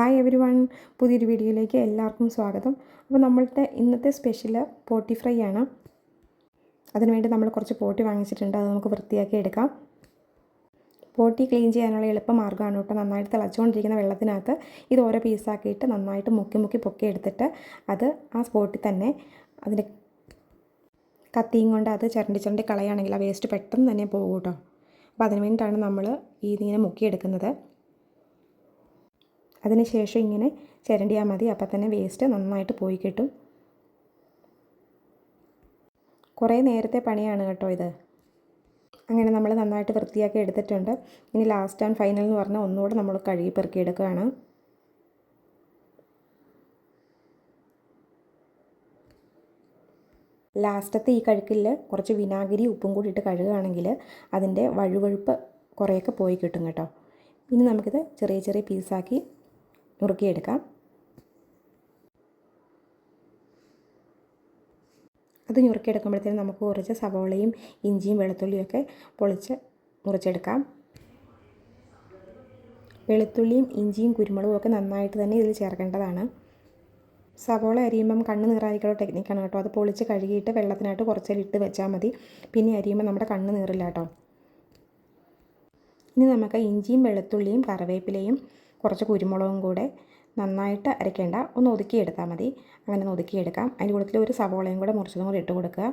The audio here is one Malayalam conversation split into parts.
ഹായ് എവരി വൺ പുതിയൊരു വീഡിയോയിലേക്ക് എല്ലാവർക്കും സ്വാഗതം. അപ്പോൾ നമ്മളുടെ ഇന്നത്തെ സ്പെഷ്യൽ പോട്ടി ഫ്രൈ ആണ്. അതിനുവേണ്ടി നമ്മൾ കുറച്ച് പോട്ടി വാങ്ങിച്ചിട്ടുണ്ട്. അത് നമുക്ക് വൃത്തിയാക്കി എടുക്കാം. പോട്ടി ക്ലീൻ ചെയ്യാനുള്ള എളുപ്പ മാർഗമാണ് കേട്ടോ. നന്നായിട്ട് തിളച്ചുകൊണ്ടിരിക്കുന്ന വെള്ളത്തിനകത്ത് ഇത് ഓരോ പീസാക്കിയിട്ട് നന്നായിട്ട് മുക്കി മുക്കി പൊക്കി എടുത്തിട്ട് അത് ആ സ്പോട്ടിൽ തന്നെ അതിന്റെ കത്തിയും കൊണ്ട് അത് ചിരണ്ടി ചിരണ്ടി കളയുകയാണെങ്കിൽ ആ വേസ്റ്റ് പെട്ടെന്ന് തന്നെ പോകും കേട്ടോ. അപ്പോൾ അതിന് വേണ്ടിയിട്ടാണ് നമ്മൾ ഇതിങ്ങനെ മുക്കിയെടുക്കുന്നത്. അതിനുശേഷം ഇങ്ങനെ ചിരണ്ടിയാൽ മതി അപ്പം തന്നെ വേസ്റ്റ് നന്നായിട്ട് പോയി കിട്ടും. കുറേ നേരത്തെ പണിയാണ് കേട്ടോ ഇത്. അങ്ങനെ നമ്മൾ നന്നായിട്ട് വൃത്തിയാക്കി എടുത്തിട്ടുണ്ട്. ഇനി ലാസ്റ്റ് ആൻഡ് ഫൈനൽ എന്ന് പറഞ്ഞാൽ ഒന്നുകൂടെ നമ്മൾ കഴുകി പെറുക്കിയെടുക്കുകയാണ് ലാസ്റ്റത്തെ ഈ കഴുക്കിൽ കുറച്ച് വിനാഗിരി ഉപ്പും കൂടി ഇട്ട് കഴുകുകയാണെങ്കിൽ അതിന്റെ വഴുവഴുപ്പ് കുറേയൊക്കെ പോയി കിട്ടും കേട്ടോ. ഇനി നമുക്കിത് ചെറിയ ചെറിയ പീസാക്കി നുറുക്കിയെടുക്കാം. അത് ഞുറുക്കിയെടുക്കുമ്പോഴത്തേനും നമുക്ക് കുറച്ച് സവോളയും ഇഞ്ചിയും വെളുത്തുള്ളിയും ഒക്കെ പൊളിച്ച് മുറിച്ചെടുക്കാം. വെളുത്തുള്ളിയും ഇഞ്ചിയും കുരുമുളകും ഒക്കെ നന്നായിട്ട് തന്നെ ഇതിൽ ചേർക്കേണ്ടതാണ്. സവോള അരിയുമ്പം കണ്ണ് നീറാതിരിക്കുന്ന ടെക്നിക്കാണ് കേട്ടോ. അത് പൊളിച്ച് കഴുകിയിട്ട് വെള്ളത്തിനായിട്ട് കുറച്ചേരം ഇട്ട് വെച്ചാൽ മതി. പിന്നെ അരിയുമ്പോൾ നമ്മുടെ കണ്ണ് നീറില്ല കേട്ടോ. ഇനി നമുക്ക് ഇഞ്ചിയും വെളുത്തുള്ളിയും കറിവേപ്പിലയും കുറച്ച് കുരുമുളകും കൂടെ നന്നായിട്ട് അരയ്ക്കേണ്ട. ഒന്ന് ഒതുക്കിയെടുത്താൽ മതി. അങ്ങനെ ഒന്ന് ഒതുക്കിയെടുക്കാം. അതിന്റെ കൂട്ടത്തിൽ ഒരു സവോളയും കൂടെ മുറിച്ചതും കൂടി ഇട്ട് കൊടുക്കുക.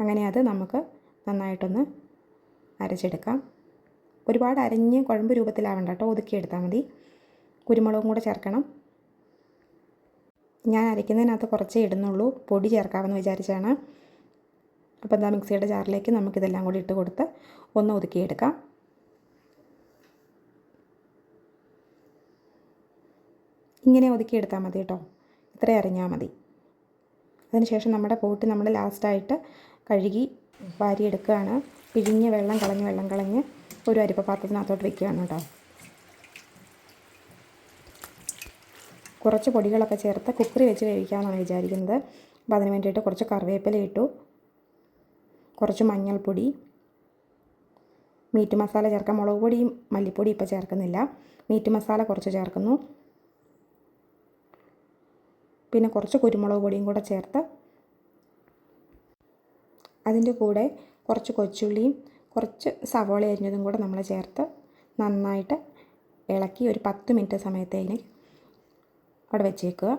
അങ്ങനെ അത് നമുക്ക് നന്നായിട്ടൊന്ന് അരച്ചെടുക്കാം. ഒരുപാട് അരഞ്ഞ് കുഴമ്പ് രൂപത്തിലാവണ്ട കേട്ടോ. ഒതുക്കിയെടുത്താൽ മതി. കുരുമുളകും കൂടെ ചേർക്കണം. ഞാൻ അരയ്ക്കുന്നതിനകത്ത് കുറച്ചേ ഇടുന്നുള്ളൂ. പൊടി ചേർക്കാമെന്ന് വിചാരിച്ചാണ് അപ്പോൾ എന്താ മിക്സിയുടെ ജാറിലേക്ക് നമുക്കിതെല്ലാം കൂടി ഇട്ട് കൊടുത്ത് ഒന്ന് ഒതുക്കിയെടുക്കാം. ഇങ്ങനെ ഒതുക്കിയെടുത്താൽ മതി കേട്ടോ. ഇത്രയും അറിഞ്ഞാൽ മതി. അതിനുശേഷം നമ്മുടെ പോട്ട് നമ്മൾ ലാസ്റ്റായിട്ട് കഴുകി വാരിയെടുക്കുകയാണ് പിഴിഞ്ഞ് വെള്ളം കളഞ്ഞ് വെള്ളം കളഞ്ഞ് ഒരു അരിപ്പ പാത്രത്തിനകത്തോട്ട് വെക്കുകയാണ് കേട്ടോ. കുറച്ച് പൊടികളൊക്കെ ചേർത്ത് കുക്കറി വെച്ച് കഴിക്കാമെന്നാണ് വിചാരിക്കുന്നത്. അപ്പോൾ അതിന് വേണ്ടിയിട്ട് കുറച്ച് കറിവേപ്പില ഇട്ടു. കുറച്ച് മഞ്ഞൾപ്പൊടി. മീറ്റ് മസാല ചേർക്കാം. മുളക് പൊടിയും മല്ലിപ്പൊടി ഇപ്പോൾ ചേർക്കുന്നില്ല. മീറ്റ് മസാല കുറച്ച് ചേർക്കുന്നു. പിന്നെ കുറച്ച് കുരുമുളക് പൊടിയും കൂടെ ചേർത്ത് അതിന്റെ കൂടെ കുറച്ച് കൊച്ചുള്ളിയും കുറച്ച് സവോള അരിഞ്ഞതും കൂടെ നമ്മൾ ചേർത്ത് നന്നായിട്ട് ഇളക്കി ഒരു പത്ത് മിനിറ്റ് സമയത്തേന് അവിടെ വെച്ചേക്കുക.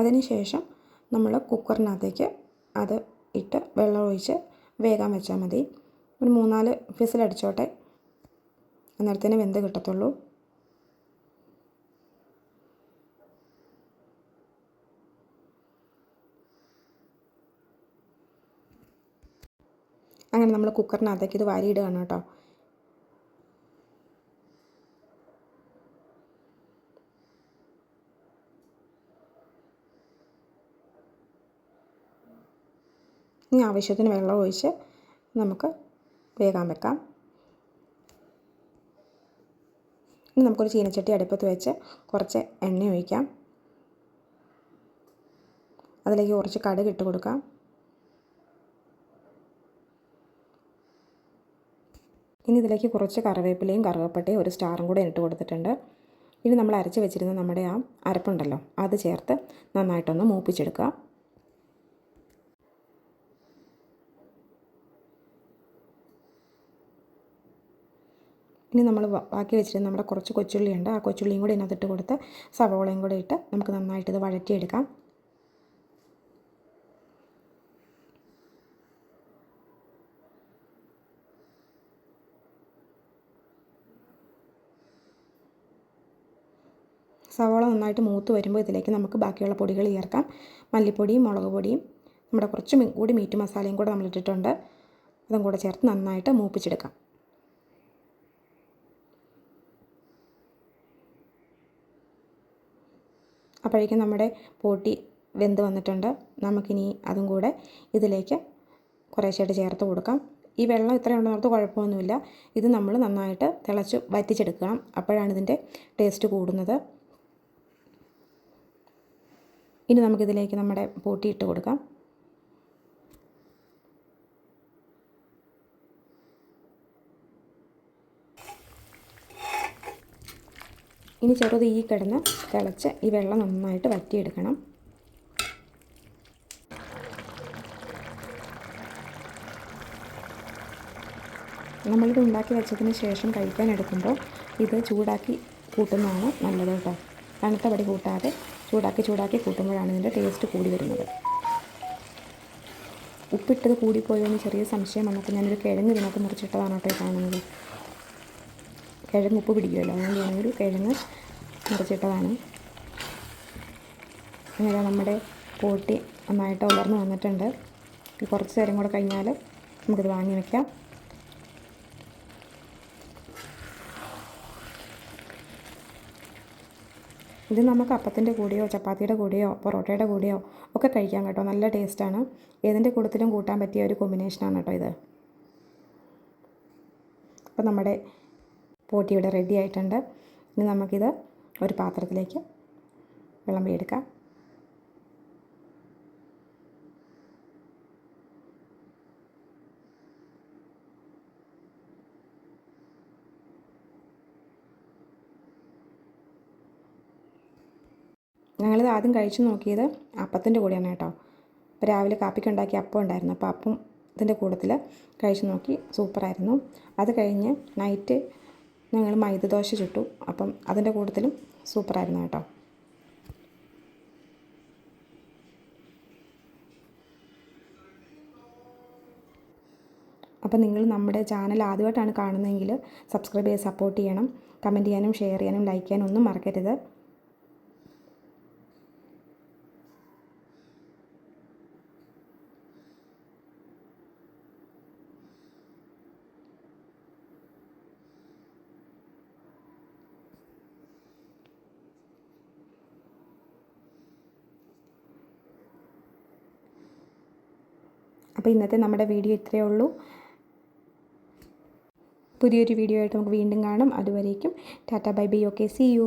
അതിനുശേഷം നമ്മൾ കുക്കറിനകത്തേക്ക് അത് ഇട്ട് വെള്ളം ഒഴിച്ച് വേഗം വെച്ചാൽ മതി. ഒരു മൂന്നാൽ ഫിസിലടിച്ചോട്ടെ അന്നേരത്തേന് വെന്ത് കിട്ടത്തുള്ളൂ. അങ്ങനെ നമ്മൾ കുക്കറിനകത്തേക്ക് ഇത് വാരിയിടുകയാണ് കേട്ടോ. ഇനി ആവശ്യത്തിന് വെള്ളം ഒഴിച്ച് നമുക്ക് വേഗം വെക്കാം. ഇനി നമുക്കൊരു ചീനച്ചട്ടി അടുപ്പത്ത് വെച്ച് കുറച്ച് എണ്ണ ഒഴിക്കാം. അതിലേക്ക് കുറച്ച് കടുക് ഇട്ട് കൊടുക്കാം. ഇനി ഇതിലേക്ക് കുറച്ച് കറിവേപ്പിലയും കറുവപ്പട്ടയും ഒരു സ്റ്റാറും കൂടെ ഇട്ട് കൊടുത്തിട്ടുണ്ട്. ഇനി നമ്മൾ അരച്ച് വെച്ചിരുന്ന നമ്മുടെ ആ അരപ്പുണ്ടല്ലോ അത് ചേർത്ത് നന്നായിട്ടൊന്ന് മൂപ്പിച്ചെടുക്കുക. ഇനി നമ്മൾ ബാക്കി വെച്ചിരുന്ന നമ്മുടെ കുറച്ച് കൊച്ചുള്ളിയുണ്ട് ആ കൊച്ചുള്ളിയും കൂടി ഇതിനകത്തിട്ട് കൊടുത്ത് സവോളയും കൂടെ ഇട്ട് നമുക്ക് നന്നായിട്ട് ഇത് വഴറ്റിയെടുക്കാം. സവോള നന്നായിട്ട് മൂത്ത് വരുമ്പോൾ ഇതിലേക്ക് നമുക്ക് ബാക്കിയുള്ള പൊടികൾ ചേർക്കാം. മല്ലിപ്പൊടിയും മുളക് പൊടിയും നമ്മുടെ കുറച്ച് കൂടി മീറ്റ് മസാലയും കൂടെ നമ്മൾ ഇട്ടിട്ടുണ്ട്. അതും കൂടെ ചേർത്ത് നന്നായിട്ട് മൂപ്പിച്ചെടുക്കാം. അപ്പോഴേക്കും നമ്മുടെ പോട്ടി വെന്ത് വന്നിട്ടുണ്ട്. നമുക്കിനി അതും കൂടെ ഇതിലേക്ക് കുറേശ്ശായിട്ട് ചേർത്ത് കൊടുക്കാം. ഈ വെള്ളം ഇത്രയുണ്ടെന്ന് ഓർത്ത് കുഴപ്പമൊന്നുമില്ല. ഇത് നമ്മൾ നന്നായിട്ട് തിളച്ച് വറ്റിച്ചെടുക്കണം. അപ്പോഴാണ് ഇതിന്റെ ടേസ്റ്റ് കൂടുന്നത്. ഇനി നമുക്കിതിലേക്ക് നമ്മുടെ പൂട്ടി കൊടുക്കാം. ഇനി ചെറുത് ഈ കിടന്ന് തിളച്ച് ഈ വെള്ളം നന്നായിട്ട് വറ്റിയെടുക്കണം. നമ്മളിത് ഉണ്ടാക്കി വെച്ചതിന് ശേഷം കഴിക്കാൻ എടുക്കുമ്പോൾ ഇത് ചൂടാക്കി കൂട്ടുന്നതാണ് നല്ലത് കേട്ടോ. തണുത്ത പടി കൂട്ടാതെ ചൂടാക്കി ചൂടാക്കി കൂട്ടുമ്പോഴാണ് ഇതിന്റെ ടേസ്റ്റ് കൂടി വരുന്നത്. ഉപ്പിട്ടത് കൂടിപ്പോയോ എന്ന് ചെറിയ സംശയം വന്നപ്പോൾ ഞാനൊരു കിഴങ്ങ് ഇതിനകത്ത് മുറിച്ചിട്ടതാണ് കേട്ടോ കാണുന്നത്. കിഴങ്ങ് ഉപ്പ് പിടിക്കുമല്ലോ അതുകൊണ്ട് ഞാനൊരു കിഴങ്ങ് മുറിച്ചിട്ടതാണ്. അങ്ങനെ നമ്മുടെ പോട്ടി നന്നായിട്ട് ഉലർന്ന് വന്നിട്ടുണ്ട്. കുറച്ച് നേരം കൂടെ കഴിഞ്ഞാൽ നമുക്കിത് വാങ്ങി വയ്ക്കാം ഇത് നമുക്ക് അപ്പത്തിന്റെ കൂടെയോ ചപ്പാത്തിയുടെ കൂടെയോ പൊറോട്ടയുടെ കൂടെയോ ഒക്കെ കഴിക്കാം കേട്ടോ. നല്ല ടേസ്റ്റാണ് ഏതിന്റെ കൂട്ടത്തിലും കൂട്ടാൻ പറ്റിയ ഒരു കോമ്പിനേഷനാണ് കേട്ടോ ഇത്. അപ്പോൾ നമ്മുടെ പോട്ടി ഇവിടെ റെഡി ആയിട്ടുണ്ട്. ഇനി നമുക്കിത് ഒരു പാത്രത്തിലേക്ക് വിളമ്പിയെടുക്കാം. ആദ്യം കഴിച്ചു നോക്കിയത് അപ്പത്തിന്റെ കൂടെയാണ് കേട്ടോ. അപ്പോൾ രാവിലെ കാപ്പിക്ക് ഉണ്ടാക്കിയ അപ്പം ഉണ്ടായിരുന്നു. അപ്പോൾ അപ്പം ഇതിന്റെ കൂട്ടത്തിൽ കഴിച്ചു നോക്കി. സൂപ്പറായിരുന്നു അത് കഴിഞ്ഞ് നൈറ്റ് ഞങ്ങൾ മൈദദോശ ചുട്ടു. അപ്പം അതിന്റെ കൂട്ടത്തിലും സൂപ്പറായിരുന്നു കേട്ടോ. അപ്പം നിങ്ങൾ നമ്മുടെ ചാനൽ ആദ്യമായിട്ടാണ് കാണുന്നതെങ്കിൽ സബ്സ്ക്രൈബ് ചെയ്ത് സപ്പോർട്ട് ചെയ്യണം. കമന്റ് ചെയ്യാനും ഷെയർ ചെയ്യാനും ലൈക്ക് ചെയ്യാനും ഒന്നും മറക്കരുത്. അപ്പോൾ ഇന്നത്തെ നമ്മുടെ വീഡിയോ ഇത്രയേ ഉള്ളൂ. പുതിയൊരു വീഡിയോ ആയിട്ട് നമുക്ക് വീണ്ടും കാണാം. അതുവരേക്കും tata bye bye. Okay see you